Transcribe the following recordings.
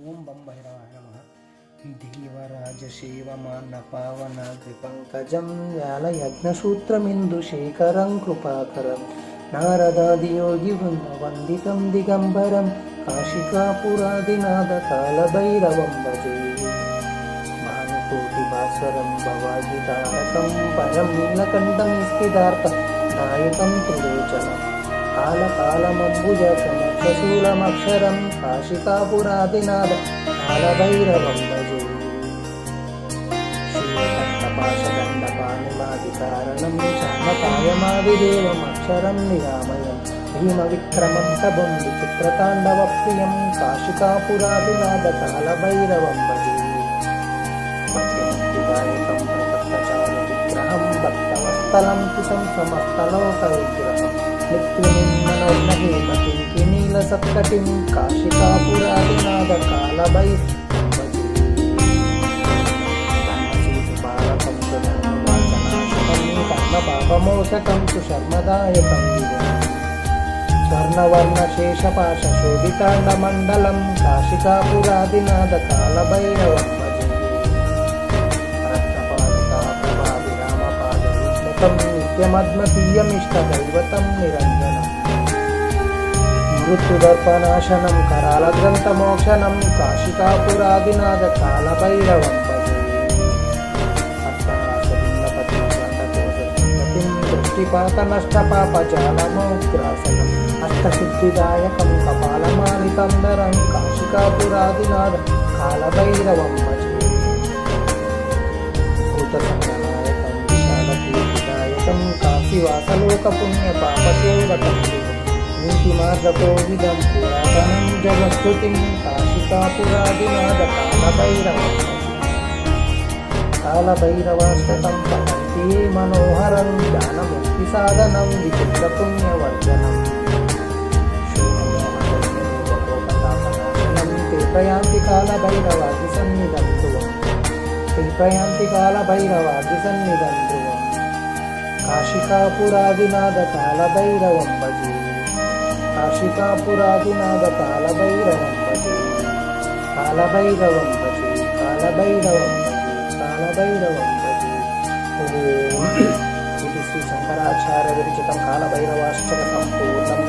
ఓం బం భైరవాయ నమ. దేవరాజశేవమాన్న పావన పంకజం యాల యజ్ఞసూత్రమిందు శేఖరం కృపాకరం నారదాదియోగి వృంద వందితం దిగంబరం కాశికాపురాదినాథ కాలభైరవం భజే భానుకోటి భాస్వరం భవాజితారకం పరం కాశికాపురాదినాథ కాలభైరవం భజే శూలకంఠపాశదండపాణిమాదికారణం శామకాయమాదిదేవమక్షరం నిరామయం భీమవిక్రమం విక్రమం తబం విచిత్రతాండవ ప్రియం కాశికాపురాదినాథ కాలభైరవం భజే భక్తవస్తలం ప్రసక్తచార సమస్తలోక విగ్రహం నిత్యనిమ్మనోన్నహేమతిం కినీలసత్కటిం కాశికాపురాదినాథ కాలభై కర్మపాపమోచకం సుశర్మదాయకం స్వర్ణవర్ణశేషపాశ శోభితాండమండలం కాశికాపురాదినాథ కాలభైరవం రత్నపాదికాపురాదిరామపాదయుగ్మకం నిత్యమద్మతీయమిష్టదైవతం నిరంజనం మృత్యుదర్పనాశనం కరాల గ్రంథమోక్షణం కాశికాపురాదినాథ కాలభైరవం దృష్టిపాత నష్టపాపజాలమోగ్రాసనం అష్టసిద్ధిదాయకం కపాలమాలితందరం కాశికాపురాదినాథ కాలభైరవం భజ శివాసలోకపుణ్య పాపసేవకండి నీతి మార్గతో విధం పురాతనం జగస్తుతిం కాశికాపురాదినాద కాలభైరవ కాలభైరవాష్టకం పఠంతే మనోహరం జ్ఞానముక్తి సాధనం విచిత్ర పుణ్యవర్ధనం ప్రయాంతి కాలభైరవాది సన్నిధం ధ్రువం ప్రయాంతి కాలభైరవాది సన్నిధం ధ్రువం కాశికాపురాదినాదకాలభైరవం భజే కాశికాపురాదినాదకాలభైరవం భజే కాలభైరవం భజే కాలభైరవం కాలభైరవం భజే ఇది శ్రీ శంకరాచార్య విరచితం కాలభైరవాశ్చర్య సంపూర్ణం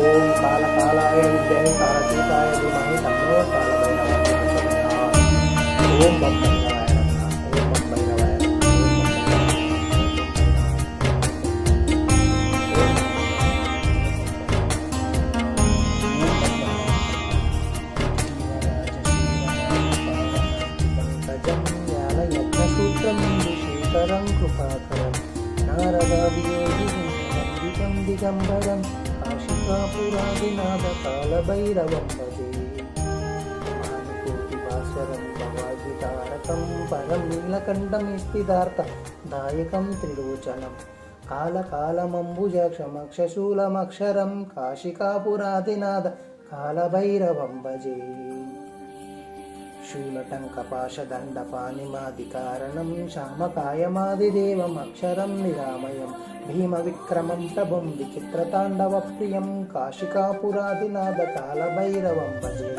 ఓం కాలకాలాయ విద్యే కాలతీతాయ ధీమహి తన్నో కాలభైరవం ఓం భక్తంగా శేఖరం కృపాకరం. నారదాదియోగితం దిగంబరం కాశికాపురాదినాథ కాలభైరవం భజే మానుకోటి భాస్వరం భవాజితారకం పరం నీలకంఠం స్థితార్థ దాయకం త్రిలోచనం. కాలకాలమంబుజక్షమక్షశూలమక్షరం కాశికాపురాదినాథ కాలభైరవం భజే శూలటంకపాశదండపానిమాదికారణం శ్యామకాయమాదిదేవమక్షరం నిరామయం భీమవిక్రమం ప్రభం విచిత్రతాండవ ప్రియం కాశికాపురాదినాథ కాలభైరవం భజే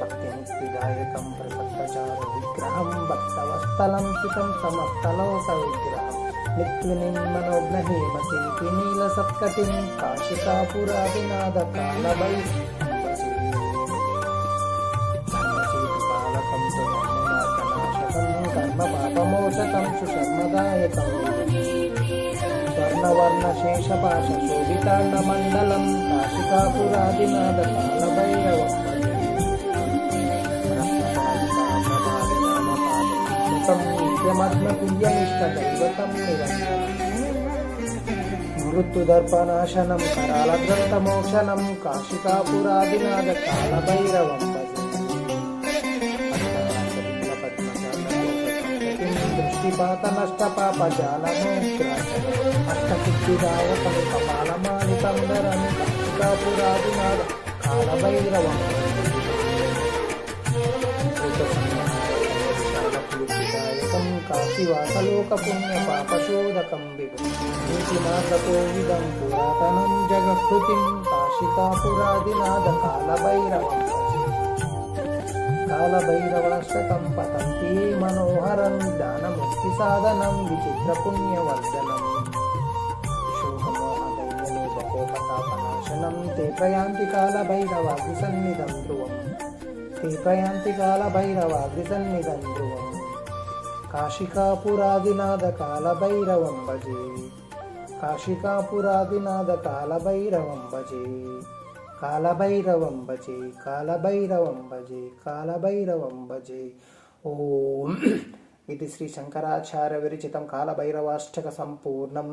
భక్తిముక్తిదాయకం ప్రసక్తచార విగ్రహం భక్తవస్థలం స్థితం సమస్తలోక విగ్రహం నిత్యనిమ్మనోగ్నహేమతిం కర్మ పాపమోచకం సుశర్మదాయకం స్వర్ణవర్ణశేషపాశ శోభితాండమండలం కాశికాపురాదినాథ కాలభైరవం. నిత్యమగ్నతుల్యమిష్టదైవతం నిరంజనం మృత్యుదర్పనాశనం పాత నష్ట పాప దృష్టిపాత నష్టపాపజాలమోగ్రాసనం కపాలమాని తందరని కాశికాపురాదినాథ కాలభైరవం కీర్తిదాయకం కాశీవాసలోక పుణ్య పాపశోధకం విభు నీతి మార్గకోవిదం పురాతనం జగత్కృతిం కాశికాపురాదినాథ కాలభైరవం కాలభైరవాష్టకం పతంతి మనోహరం జ్ఞానముక్తి సాధనం విచిత్ర పుణ్యవర్ధనం శోభమోహదైన్యమేకోపతాపనాశనం తే ప్రయాంతి కాలభైరవాగ్రి సన్నిధం ధ్రువం తే ప్రయాంతి సన్నిధం ధ్రువం కాలభైరవం భజే కాలభైరవం భజే కాలభైరవంబజే కాలభైరవంబజే కాలభైరవంబజే. ఓం ఇది శ్రీ శంకరాచార్య విరచితం కాలభైరవాష్టక సంపూర్ణం.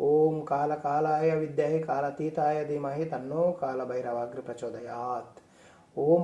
ఓం కాలకాలాయ విద్యే కాలతీతాయ ధీమహి తన్నో కాలభైరవాగ్రి ప్రచోదయాత్ ఓం